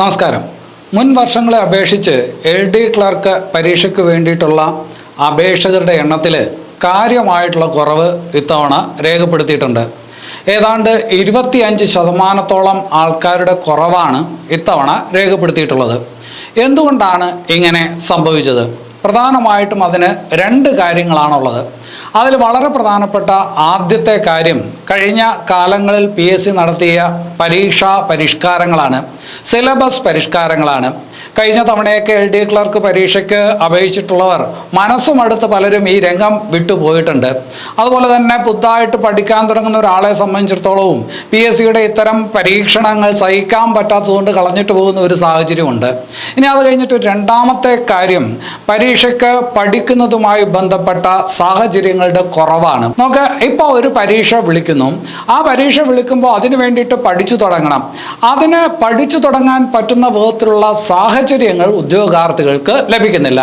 നമസ്കാരം. മുൻ വർഷങ്ങളെ അപേക്ഷിച്ച് എൽ ഡി ക്ലർക്ക് പരീക്ഷയ്ക്ക് വേണ്ടിയിട്ടുള്ള അപേക്ഷകരുടെ എണ്ണത്തിൽ കാര്യമായിട്ടുള്ള കുറവ് ഇത്തവണ രേഖപ്പെടുത്തിയിട്ടുണ്ട്. ഏതാണ്ട് ഇരുപത്തിയഞ്ച് ശതമാനത്തോളം ആൾക്കാരുടെ കുറവാണ് ഇത്തവണ രേഖപ്പെടുത്തിയിട്ടുള്ളത്. എന്തുകൊണ്ടാണ് ഇങ്ങനെ സംഭവിച്ചത്? പ്രധാനമായിട്ടും അതിന് രണ്ട് കാര്യങ്ങളാണുള്ളത്. അതിൽ വളരെ പ്രധാനപ്പെട്ട ആദ്യത്തെ കാര്യം കഴിഞ്ഞ കാലങ്ങളിൽ പി എസ് സി നടത്തിയ പരീക്ഷാ പരിഷ്കാരങ്ങളാണ് സിലബസ് പരിഷ്കാരങ്ങളാണ്. കഴിഞ്ഞ തവണയൊക്കെ എൽ ഡി ക്ലർക്ക് പരീക്ഷയ്ക്ക് അപേക്ഷിച്ചിട്ടുള്ളവർ മനസ്സുമടുത്ത് പലരും ഈ രംഗം വിട്ടുപോയിട്ടുണ്ട് അതുപോലെ തന്നെ പുതുതായിട്ട് പഠിക്കാൻ തുടങ്ങുന്ന ഒരാളെ സംബന്ധിച്ചിടത്തോളവും പി എസ് സിയുടെ ഇത്തരം പരീക്ഷണങ്ങൾ സഹിക്കാൻ പറ്റാത്തതുകൊണ്ട് കളഞ്ഞിട്ട് പോകുന്ന ഒരു സാഹചര്യമുണ്ട്. ഇനി അത് കഴിഞ്ഞിട്ട് രണ്ടാമത്തെ കാര്യം പരീക്ഷയ്ക്ക് പഠിക്കുന്നതുമായി ബന്ധപ്പെട്ട സാഹചര്യങ്ങളുടെ കുറവാണ്. നമുക്ക് ഇപ്പോൾ ഒരു പരീക്ഷ വിളിക്കുന്നു. ആ പരീക്ഷ വിളിക്കുമ്പോൾ അതിന് വേണ്ടിയിട്ട് പഠിച്ചു തുടങ്ങണം. അതിന് പഠിച്ചു തുടങ്ങാൻ പറ്റുന്ന വിധത്തിലുള്ള സാഹചര്യങ്ങൾ ഉദ്യോഗാർത്ഥികൾക്ക് ലഭിക്കുന്നില്ല.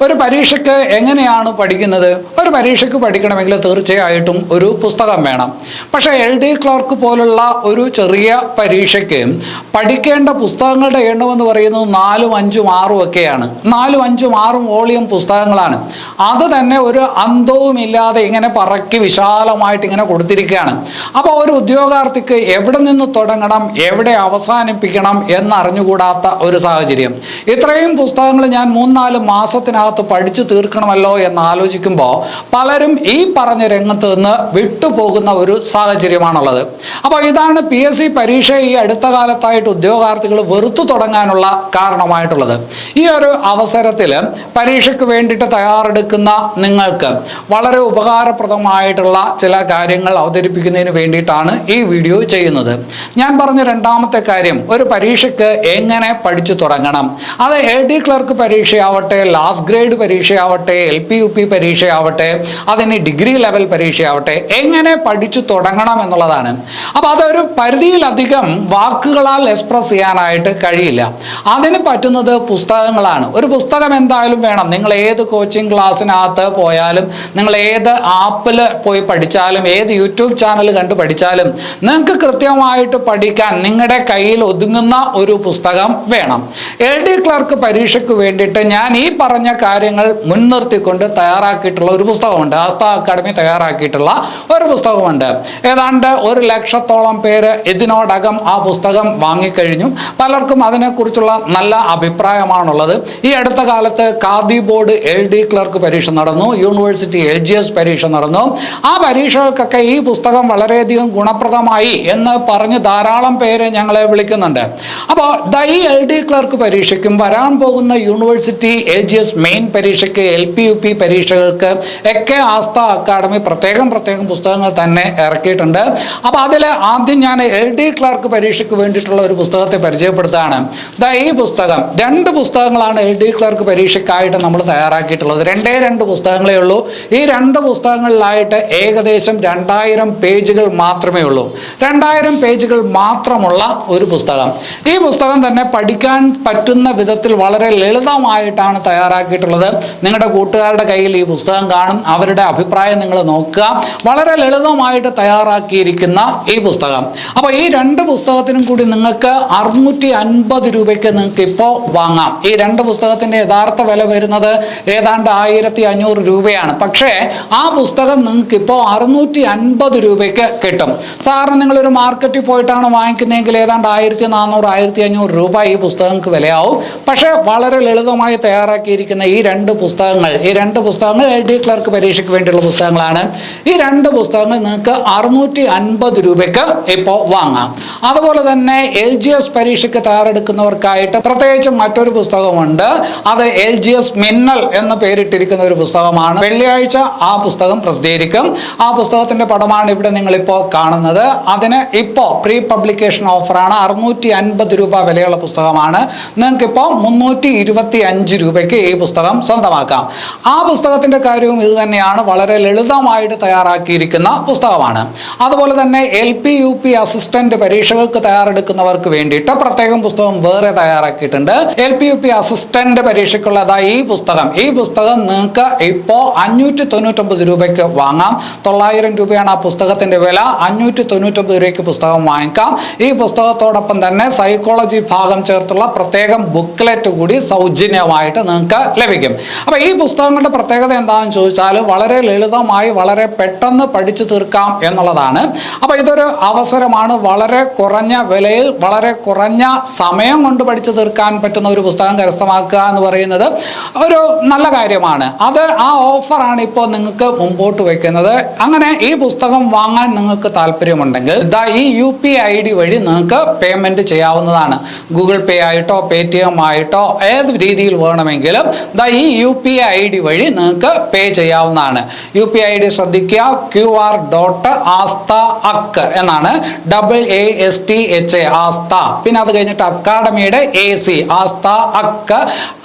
ഒരു പരീക്ഷയ്ക്ക് എങ്ങനെയാണ് പഠിക്കുന്നത്? ഒരു പരീക്ഷയ്ക്ക് പഠിക്കണമെങ്കിൽ തീർച്ചയായിട്ടും ഒരു പുസ്തകം വേണം. പക്ഷേ എൽ ഡി ക്ലർക്ക് പോലുള്ള ഒരു ചെറിയ പരീക്ഷയ്ക്ക് പഠിക്കേണ്ട പുസ്തകങ്ങളുടെ എണ്ണം എന്ന് പറയുന്നത് നാലും അഞ്ചും ആറും ഒക്കെയാണ്. നാലും അഞ്ചും ആറും വോളിയം പുസ്തകങ്ങളാണ്. അത് തന്നെ ഒരു അന്തവും ഇല്ലാതെ ഇങ്ങനെ പറക്കി വിശാലമായിട്ട് ഇങ്ങനെ കൊടുത്തിരിക്കുകയാണ്. അപ്പോൾ ഒരു ഉദ്യോഗാർത്ഥിക്ക് എവിടെ നിന്ന് തുടങ്ങണം എവിടെ അവസാനിപ്പിക്കണം എന്നറിഞ്ഞുകൂടാത്ത ഒരു സാഹചര്യം. ഇത്രയും പുസ്തകങ്ങൾ ഞാൻ മൂന്നാൽ മാസത്തിനകത്ത് പഠിച്ചു തീർക്കണമല്ലോ എന്ന് ആലോചിക്കുമ്പോൾ പലരും ഈ പറഞ്ഞ രംഗത്ത് നിന്ന് വിട്ടുപോകുന്ന ഒരു സാഹചര്യമാണുള്ളത്. അപ്പോൾ ഇതാണ് പി എസ് സി പരീക്ഷ ഈ അടുത്ത കാലത്തായിട്ട് ഉദ്യോഗാർത്ഥികൾ വെറുത്തു തുടങ്ങാനുള്ള കാരണമായിട്ടുള്ളത്. ഈ ഒരു അവസരത്തിൽ പരീക്ഷയ്ക്ക് വേണ്ടിയിട്ട് തയ്യാറെടുക്കുന്ന നിങ്ങൾക്ക് വളരെ ഉപകാരപ്രദമായിട്ടുള്ള ചില കാര്യങ്ങൾ അവതരിപ്പിക്കുന്നതിന് വേണ്ടിയിട്ടാണ് ഈ വീഡിയോ ചെയ്യുന്നത്. ഞാൻ പറഞ്ഞ രണ്ടാമത്തെ കാര്യം ഒരു പരീക്ഷയ്ക്ക് എങ്ങനെ പഠിച്ചു തുടങ്ങണം? അത് എൽ ഡി ക്ലർക്ക് പരീക്ഷയാവട്ടെ ലാസ്റ്റ് ഗ്രേഡ് പരീക്ഷയാവട്ടെ എൽ പി യു പി പരീക്ഷയാവട്ടെ അതിന് ഡിഗ്രി ലെവൽ പരീക്ഷയാവട്ടെ എങ്ങനെ പഠിച്ചു തുടങ്ങണം എന്നുള്ളതാണ്. അപ്പോൾ അതൊരു പരിധിയിലധികം വാക്കുകളാൽ എക്സ്പ്രസ് ചെയ്യാനായിട്ട് കഴിയില്ല. അതിന് പറ്റുന്നത് പുസ്തകങ്ങളാണ്. ഒരു പുസ്തകം എന്തായാലും വേണം. നിങ്ങൾ ഏത് കോച്ചിങ് ക്ലാസ്സിനകത്ത് പോയാലും നിങ്ങൾ ഏത് ആപ്പിൽ പോയി പഠിച്ചാലും ഏത് യൂട്യൂബ് ചാനൽ കണ്ട് പഠിച്ചാലും നിങ്ങൾക്ക് കൃത്യമായിട്ട് പഠിക്കാൻ നിങ്ങളുടെ കയ്യിൽ ഒതുങ്ങുന്ന ഒരു പുസ്തകം വേണം. എൽ ഡി ക്ലർക്ക് പരീക്ഷയ്ക്ക് വേണ്ടിയിട്ട് ഞാൻ ഈ പറഞ്ഞ കാര്യങ്ങൾ മുൻനിർത്തിക്കൊണ്ട് തയ്യാറാക്കിയിട്ടുള്ള ഒരു പുസ്തകമുണ്ട്. ആസ്ഥ അക്കാദമി തയ്യാറാക്കിയിട്ടുള്ള ഒരു പുസ്തകമുണ്ട്. ഏതാണ്ട് ഒരു ലക്ഷത്തോളം പേര് ഇതിനോടകം ആ പുസ്തകം വാങ്ങിക്കഴിഞ്ഞു. പലർക്കും അതിനെക്കുറിച്ചുള്ള നല്ല അഭിപ്രായമാണുള്ളത്. ഈ അടുത്ത കാലത്ത് Khadi board L D clerk പരീക്ഷ നടന്നു. യൂണിവേഴ്സിറ്റി എൽ എസ് പരീക്ഷ നടന്നു. ആ പരീക്ഷകൾക്കൊക്കെ ഈ പുസ്തകം വളരെയധികം ഗുണപ്രദമായി എന്ന് പറഞ്ഞ് ധാരാളം പേര് ഞങ്ങളെ വിളിക്കുന്നുണ്ട്. അപ്പോൾ ദ ഈ എൽ ഡി ക്ലർക്ക് പരീക്ഷയ്ക്കും വരാൻ പോകുന്ന university L G S main പരീക്ഷയ്ക്ക് എൽ പി യു പി പരീക്ഷകൾക്ക് ഒക്കെ ആസ്ഥ അക്കാഡമി പ്രത്യേകം പ്രത്യേകം പുസ്തകങ്ങൾ തന്നെ ഇറക്കിയിട്ടുണ്ട്. അപ്പോൾ അതിൽ ആദ്യം ഞാൻ എൽ ഡി ക്ലർക്ക് പരീക്ഷയ്ക്ക് വേണ്ടിയിട്ടുള്ള ഒരു പുസ്തകത്തെ പരിചയപ്പെടുത്താണ്. ദ ഈ പുസ്തകം രണ്ട് പുസ്തകങ്ങളാണ് എൽ ഡി ക്ലർക്ക് പരീക്ഷയ്ക്കായിട്ട് നമ്മൾ തയ്യാറാക്കിയിട്ടുള്ളത്. രണ്ടേ രണ്ട് പുസ്തകങ്ങളേ ഉള്ളൂ. ഈ രണ്ട് പുസ്തകങ്ങളിലായിട്ട് ഏകദേശം രണ്ടായിരം പേജുകൾ മാത്രമേ ഉള്ളൂ. രണ്ടായിരം പേജുകൾ മാത്രമുള്ള ഒരു പുസ്തകം. ഈ പുസ്തകം തന്നെ പഠിക്കാൻ പറ്റുന്ന വിധത്തിൽ വളരെ ലളിതമായിട്ടാണ് തയ്യാറാക്കിയിട്ടുള്ളത്. നിങ്ങളുടെ കൂട്ടുകാരുടെ കയ്യിൽ ഈ പുസ്തകം കാണും. അവരുടെ അഭിപ്രായം നിങ്ങൾ നോക്കുക. വളരെ ലളിതമായിട്ട് തയ്യാറാക്കിയിരിക്കുന്ന ഈ പുസ്തകം. അപ്പോൾ ഈ രണ്ട് പുസ്തകത്തിനും കൂടി നിങ്ങൾക്ക് അറുന്നൂറ്റി അൻപത് രൂപയ്ക്ക് നിങ്ങൾക്ക് ഇപ്പോൾ വാങ്ങാം. ഈ രണ്ട് പുസ്തകത്തിന്റെ യഥാർത്ഥ വില വരുന്നത് ഏതാണ്ട് ആയിരത്തി അഞ്ഞൂറ് രൂപയാണ്. പക്ഷേ ആ പുസ്തകം നിങ്ങൾക്ക് ഇപ്പോൾ അറുന്നൂറ്റി അൻപത് രൂപയ്ക്ക് കിട്ടും. സാറിന് നിങ്ങളൊരു മാർക്കറ്റിൽ പോയിട്ടാണ് വാങ്ങിക്കുന്നതെങ്കിൽ ഏതാണ്ട് ആയിരത്തി നാനൂറ് ആയിരത്തി അഞ്ഞൂറ് രൂപ ഈ പുസ്തകങ്ങൾക്ക് വിലയാവും. പക്ഷേ വളരെ ലളിതമായി തയ്യാറാക്കിയിരിക്കുന്ന ഈ രണ്ട് പുസ്തകങ്ങൾ ഈ രണ്ട് പുസ്തകങ്ങൾ എൽ ഡി ക്ലർക്ക് പരീക്ഷയ്ക്ക് വേണ്ടിയുള്ള പുസ്തകങ്ങളാണ്. ഈ രണ്ട് പുസ്തകങ്ങൾ നിങ്ങൾക്ക് അറുന്നൂറ്റി അൻപത് രൂപയ്ക്ക് ഇപ്പോൾ വാങ്ങാം. അതുപോലെ തന്നെ എൽ ജി എസ് പരീക്ഷയ്ക്ക് തയ്യാറെടുക്കുന്നവർക്കായിട്ട് പ്രത്യേകിച്ച് മറ്റൊരു പുസ്തകമുണ്ട്. അത് എൽ ജി എസ് മിന്നൽ എന്ന് പേരിട്ടിരിക്കുന്ന ഒരു പുസ്തകമാണ്. വെള്ളിയാഴ്ച ആ പുസ്തകം പ്രസിദ്ധീകരിക്കും. ആ പുസ്തകത്തിന്റെ പടമാണ് ഇവിടെ നിങ്ങളിപ്പോൾ കാണുന്നത്. അതിന് ഇപ്പോൾ പ്രീ പബ്ലിക്കേഷൻ ഓഫറാണ് അറുന്നൂറ്റി അൻപത് രൂപ വിലയുള്ള പുസ്തകമാണ്. നിങ്ങൾക്കിപ്പോൾ മുന്നൂറ്റി ഇരുപത്തി അഞ്ച് രൂപയ്ക്ക് ഈ പുസ്തകം സ്വന്തമാക്കാം. ആ പുസ്തകത്തിന്റെ കാര്യവും ഇത് തന്നെയാണ്. വളരെ ലളിതമായിട്ട് തയ്യാറാക്കിയിരിക്കുന്ന പുസ്തകമാണ്. അതുപോലെ തന്നെ L P U P assistant പരീക്ഷകൾക്ക് തയ്യാറെടുക്കുന്നവർക്ക് വേണ്ടിയിട്ട് പ്രത്യേകം പുസ്തകം വേറെ തയ്യാറാക്കിയിട്ടുണ്ട്. L P U P assistant പരീക്ഷയ്ക്കുള്ളതായി ഈ പുസ്തകം. ഈ പുസ്തകം നിങ്ങൾക്ക് ഇപ്പോൾ അഞ്ഞൂറ്റി തൊണ്ണൂറ്റൊമ്പത് രൂപയ്ക്ക് വാങ്ങാം. തൊള്ളായിരം രൂപയാണ് ആ പുസ്തകത്തിന്റെ വില. അഞ്ഞൂറ്റി തൊണ്ണൂറ്റൊമ്പത് രൂപയ്ക്ക് പുസ്തകം വാങ്ങിക്കാം. ഈ പുസ്തകത്തോടൊപ്പം തന്നെ സൈക്കോളജി ഭാഗം ചേർത്തുള്ള പ്രത്യേകം ബുക്ക്ലെറ്റ് കൂടി സൗജന്യമായിട്ട് നിങ്ങൾക്ക് ലഭിക്കും. അപ്പോൾ ഈ പുസ്തകങ്ങളുടെ പ്രത്യേകത എന്താണെന്ന് ചോദിച്ചാൽ വളരെ ലളിതമായി വളരെ പെട്ടെന്ന് പഠിച്ചു തീർക്കാം എന്നുള്ളതാണ്. അപ്പോൾ ഇതൊരു അവസരമാണ് വളരെ കുറഞ്ഞ വിലയിൽ വളരെ കുറഞ്ഞ സമയം കൊണ്ട് പഠിച്ചു തീർക്കാൻ പറ്റുന്ന ഒരു പുസ്തകം കരസ്ഥമാക്കുക എന്ന് പറയുന്നത് ഒരു നല്ല കാര്യമാണ്. അത് ആ ഓഫറാണ് ഇപ്പോൾ നിങ്ങൾക്ക് മുമ്പോട്ട് വയ്ക്കുന്നത് അങ്ങനെ ഈ പുസ്തകം വാങ്ങാൻ നിങ്ങൾക്ക് താല്പര്യമുണ്ടെങ്കിൽ ദാ ഈ യു പി ഐ ഡി വഴി നിങ്ങൾക്ക് പേയ്മെന്റ് ചെയ്യാവുന്നതാണ്. ഗൂഗിൾ പേ ആയിട്ടോ പേ ടി എം ആയിട്ടോ ഏത് രീതിയിൽ വേണമെങ്കിലും ദാ ഈ യു പി ഐ ഡി വഴി നിങ്ങൾക്ക് പേ ചെയ്യാവുന്നതാണ്. യു പി ഐ ഡി ശ്രദ്ധിക്കുക. ക്യു ആർ ഡോട്ട് ആസ്ത അക്ക് എന്നാണ്. Double A S T H A Aastha. പിന്നെ അത് കഴിഞ്ഞിട്ട് അക്കാഡമിയുടെ എ സി ആസ്ത അക്ക്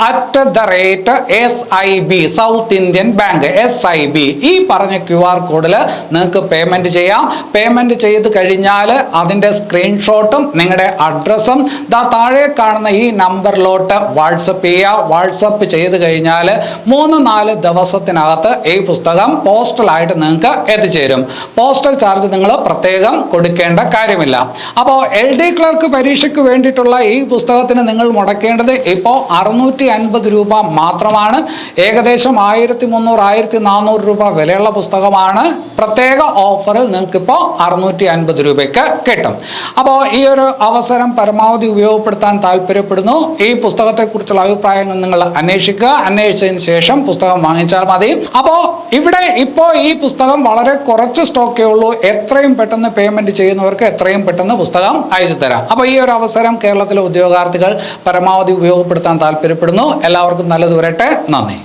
at the rate S I B South Indian bank S I B ഈ പറഞ്ഞ ക്യു ആർ കോഡിൽ നിങ്ങൾക്ക് പേയ്മെന്റ് ചെയ്യാം. പേയ്മെന്റ് ചെയ്ത് കഴിഞ്ഞാൽ അതിന്റെ സ്ക്രീൻഷോട്ടും നിങ്ങളുടെ അഡ്രസ്സും ദാ താഴെ കാണുന്ന ഈ നമ്പറിലോട്ട് വാട്സപ്പ് ചെയ്യുക വാട്സപ്പ് ചെയ്ത് കഴിഞ്ഞാൽ മൂന്ന് നാല് ദിവസത്തിനകത്ത് ഈ പുസ്തകം പോസ്റ്റലായിട്ട് നിങ്ങൾക്ക് എത്തിച്ചേരും. പോസ്റ്റൽ ചാർജ് നിങ്ങൾ പ്രത്യേകം കൊടുക്കേണ്ട കാര്യമില്ല. അപ്പോൾ എൽ ഡി ക്ലർക്ക് പരീക്ഷയ്ക്ക് വേണ്ടിയിട്ടുള്ള ഈ പുസ്തകത്തിന് നിങ്ങൾ മുടക്കേണ്ടത് ഇപ്പോൾ അറുന്നൂറ്റി അൻപത് രൂപ മാത്രമാണ്. ഏകദേശം ആയിരത്തി മുന്നൂറ് ആയിരത്തി നാനൂറ് രൂപ വിലയുള്ള പുസ്തകമാണ്. പ്രത്യേക ഓഫറിൽ നിങ്ങൾക്കിപ്പോൾ അറുന്നൂറ്റി അൻപത് രൂപയ്ക്ക് കിട്ടും. അപ്പോൾ ഈ ഒരു അവസരം പരമാവധി ഉപയോഗപ്പെടുത്താൻ താല്പര്യപ്പെടുന്നു. ഈ പുസ്തകത്തെക്കുറിച്ചുള്ള അഭിപ്രായങ്ങൾ നിങ്ങൾ അന്വേഷിക്കുക. അന്വേഷിച്ചതിന് ശേഷം പുസ്തകം വാങ്ങിച്ചാൽ മതി. അപ്പോൾ ഇവിടെ ഇപ്പോൾ ഈ പുസ്തകം വളരെ കുറച്ച് സ്റ്റോക്കേ ഉള്ളൂ. എത്രയും പെട്ടെന്ന് പേയ്മെന്റ് ചെയ്യുന്നവർക്ക് എത്രയും പെട്ടെന്ന് പുസ്തകം അയച്ചു തരാം. അപ്പോൾ ഈ ഒരു അവസരം കേരളത്തിലെ ഉദ്യോഗാർത്ഥികൾ പരമാവധി ഉപയോഗപ്പെടുത്താൻ താല്പര്യപ്പെടുന്നു. എല്ലാവർക്കും നല്ലത് വരട്ടെ. നന്ദി.